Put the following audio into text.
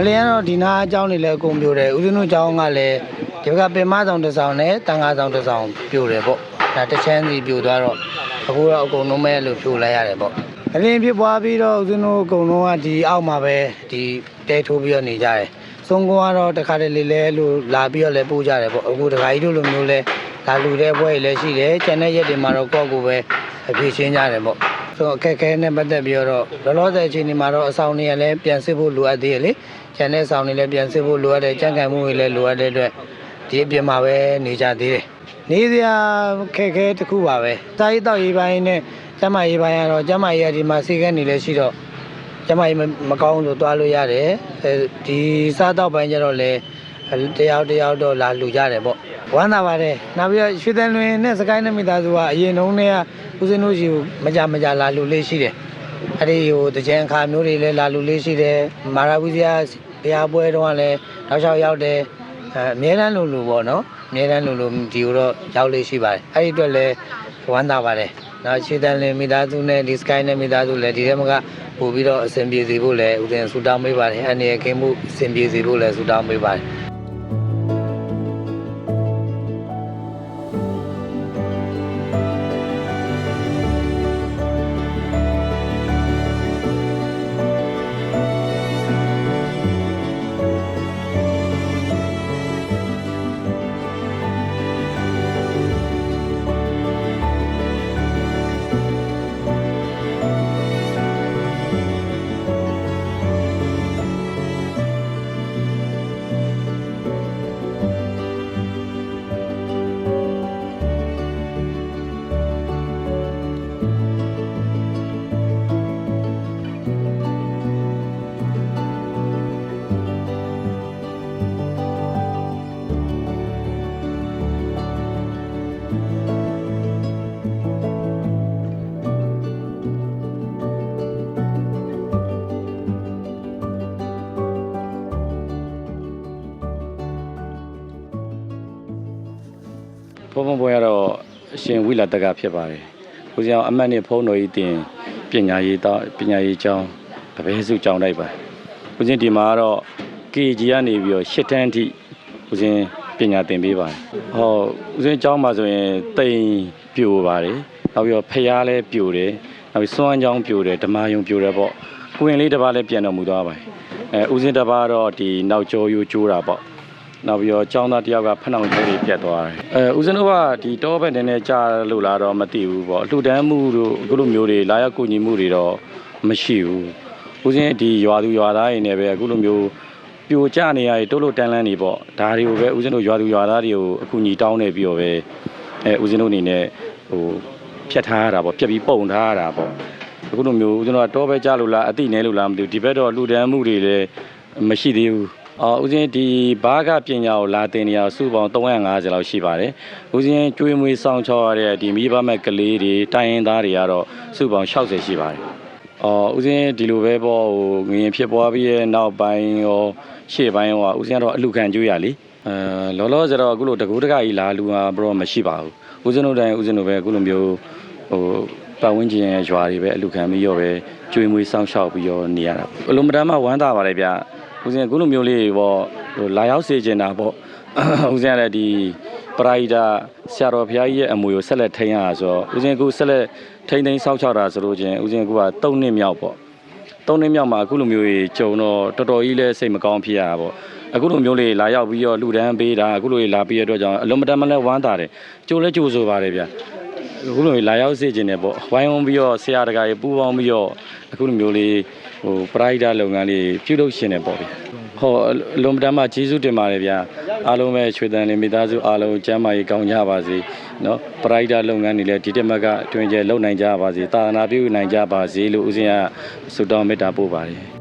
ငလျင်ကတော့ဒီနာအကြောင်းတွေလည်းအကုန်ပြိုတယ်ဦးဇင်းတို့အကြောင်းကလည်းဒီဘက်ကပင်မဆောင်တစ်ဆောင်နဲ့တန်ခါဆောင်တစ်ဆောင်ပြိုတယ်ပေါ့ဒါတစ်ချမ်းစီပြိုသွားတော့အခုတော့အကုန်လုံးပဲလို့ပြိုလိုက်ရတယ်ပေါ့ငလျင်ဖြစ်ပွားပြီးတော့ဦးဇင်းတို့အကုန်လုံးကဒီအောက်မှာပဲဒီတဲထိုးပြီးတော့နေကြတယ်စုံကွာကတော့တခါတလေလဲလို့လာပြီးတော့လဲပို့ကြတယ်ပေါ့အခုတခါကြီးတို့လိုမျိုးလဲလာလူတဲ့ဘွဲကြီးလည်းရှိတယ်ကျန်တဲ့ရက်တွေမှာတော့ကိုယ့်ကိုယ်ပဲအပြေရှင်းကြတယ်ပေါ့ ဆိုတော့အခက်အခဲနဲ့ပတ်သက်ပြီးတော့လောလောဆယ်အချိန်ဒီမှာတော့အဆောင်တွေကလည်းပြန်စစ်ဖို့လိုအပ်သေးတယ်လေ။ကျန်တဲ့အဆောင်တွေလည်းပြန်စစ်ဖို့လိုအပ်တယ်။ကြံ့ခိုင်မှုတွေလည်းလိုအပ်တဲ့အတွက်ဒီအပြင်မှာပဲနေကြသေးတယ်။နေစရာခက်ခဲတစ်ခုပါပဲ။စာရေးတောက်ရေးပိုင်းနဲ့ကျမရေးပိုင်းကတော့ကျမရေးကဒီမှာစီကန်းနေလည်းရှိတော့ကျမရေးမကောင်းဆိုသွားလို့ရတယ်။အဲဒီစားတောက်ပိုင်းကျတော့လည်းတယောက်တယောက်တော့လာလူကြတယ်ပေါ့။ဝမ်းသာပါတယ်။နောက်ပြီးတော့ရွှေတန်လွင်နဲ့စကိုင်းနဲ့မိသားစုကအရင်တုန်းက ဦးစင်းတို့ရှိကိုမကြမကြလာလူလေးရှိတယ်။အဲဒီဟိုတကြံခါမျိုးတွေလည်းလာလူလေးရှိတယ်။မာရာဝီဇယာဘုရားပွဲတုန်းကလည်းတောက်လျှောက်ရောက်တယ်။အဲအများတန်းလူလူပေါ့နော်။အများတန်းလူလူဒီကိုတော့ရောက်လေးရှိပါတယ်။အဲဒီအတွက်လည်းဝမ်းသာပါတယ်။နောက်ရွှေတန်လွင်မိသားစုနဲ့ဒီစကိုင်းနဲ့မိသားစုလည်းဒီထဲမှာကပို့ပြီးတော့အဆင်ပြေစေဖို့လည်းဦးစင်းဆူတောင်းပေးပါတယ်။အနေရခင်မှုအဆင်ပြေစေဖို့လည်းဆူတောင်းပေးပါတယ်။ ဘုံဘုံပွဲကတော့အရှင်ဝိလာတကဖြစ်ပါတယ်။ကိုကြောင်အမတ်နဲ့ဖုံးတော်ကြီးတင်ပညာရေးတော့ပညာရေးကျောင်းတပည့်စုကျောင်းလိုက်ပါ။ကိုချင်းဒီမှာကတော့ KG ကနေပြီးတော့၈တန်းအထိကိုချင်းပညာသင်ပေးပါတယ်။ဟောဦးစင်းကျောင်းမှာဆိုရင်တိမ်ပြိုပါတယ်။နောက်ပြီးတော့ဖျားလည်းပြိုတယ်။နောက်ပြီးစွမ်းကျောင်းပြိုတယ်ဓမ္မယုံပြိုတယ်ပေါ့။ကိုရင်လေးတစ်ပါးလည်းပြန်တော်မူသွားပါတယ်။အဲဦးစင်းတစ်ပါးတော့ဒီနောက်ကျော်ယူကျိုးတာပေါ့။ နောက်ပြီးတော့ចောင်းသားတယောက်ကဖနှောင်ကျိုးတွေပြတ်သွားတယ်။အဲဦးဇင်းတို့ကဒီတောဘက်နည်းနည်းကြာလို့လားတော့မသိဘူးပေါ့။အလှူဒန်းမှုတို့အခုလိုမျိုးတွေလာရောက်ကူညီမှုတွေတော့မရှိဘူး။ဦးဇင်းဒီရွာသူရွာသားတွေနဲ့ပဲအခုလိုမျိုးပြိုကျနေရတဲ့တိုးလို့တန်းလန်းနေပေါ့။ဒါတွေကိုပဲဦးဇင်းတို့ရွာသူရွာသားတွေကိုအကူညီတောင်းနေပြီးတော့ပဲအဲဦးဇင်းတို့အနေနဲ့ဟိုဖြတ်ထားရတာပေါ့ပြက်ပြီးပုံထားရတာပေါ့။အခုလိုမျိုးဦးဇင်းတို့ကတောဘက်ကြလို့လားအတိနဲလို့လားမသိဘူး။ဒီဘက်တော့လှူဒန်းမှုတွေလည်းမရှိသေးဘူး။ အော်ဦးဇင်းဒီဘာကပညာကိုလာတင်နေရစုပေါင်း350လောက်ရှိပါတယ်။ဦးဇင်းကျွေးမွေးဆောင်ချောရတဲ့ဒီမိဘမဲ့ကလေးတွေတိုင်းရင်းသားတွေကတော့စုပေါင်း60ရှိပါတယ်။အော်ဦးဇင်းဒီလိုပဲပေါ့ဟိုငရင်ဖြစ်ပွားပြီးရဲ့နောက်ပိုင်းရောရှေ့ပိုင်းရောဦးဇင်းကတော့အလူခံကျွေးရလေ။အဲလောလောဆယ်တော့အခုလိုတကူတကကြီးလာလူကဘရောမရှိပါဘူး။ဦးဇင်းတို့တိုင်းဦးဇင်းတို့ပဲအခုလိုမျိုးဟိုပတ်ဝန်းကျင်ရဲ့ရွာတွေပဲအလူခံပြီးရောပဲကျွေးမွေးဆောင်ရှောက်ပြီးရောနေရတာ။အလုံးမတမ်းမှဝမ်းသာပါတယ်ဗျ။ ဦးဇင်းအခုလိုမျိုးလေးပေါ့ဟိုလာရောက်စေချင်တာပေါ့ဦးဇင်းကလည်းဒီပရိုက်တာဆရာတော်ဘုရားကြီးရဲ့အမွေကိုဆက်လက်ထိန်းရတာဆိုတော့ဦးဇင်းအခုဆက်လက်ထိန်းသိမ်းစောင့်ရှောက်တာဆိုလို့ချင်းဦးဇင်းအခုက3နှစ်မြောက်ပေါ့3နှစ်မြောက်မှာအခုလိုမျိုးကြီးကြုံတော့တော်တော်ကြီးလည်းစိတ်မကောင်းဖြစ်ရတာပေါ့အခုလိုမျိုးလေးလာရောက်ပြီးတော့လူဒန်းပေးတာအခုလိုလေးလာပြီးရတော့ကြောင့်အလုံးမတန်မလဲဝမ်းသာတယ်ကြိုးလဲကြိုးဆိုပါတယ်ဗျ အခုလိုလာရောက်စေခြင်းနဲ့ပေါ့ဝိုင်းဝန်းပြီးတော့ဆရာတကာတွေပူးပေါင်းပြီးတော့အခုလိုမျိုးလေးဟိုပရိုက်တာလုပ်ငန်းလေးပြုလုပ်ရှင်တယ်ပေါ့ဗျဟောလွန်ပတမ်းမှာကျေးဇူးတင်ပါတယ်ဗျာအားလုံးပဲချွေတန်နေမိသားစုအားလုံးကျမ်းမာရေးကောင်းကြပါစေနော်ပရိုက်တာလုပ်ငန်းတွေလည်းဒီတစ်မကအတွင်ကျဲလုပ်နိုင်ကြပါစေသာသနာပြုနိုင်ကြပါစေလို့ဦးဇင်းကဆုတောင်းမေတ္တာပို့ပါတယ်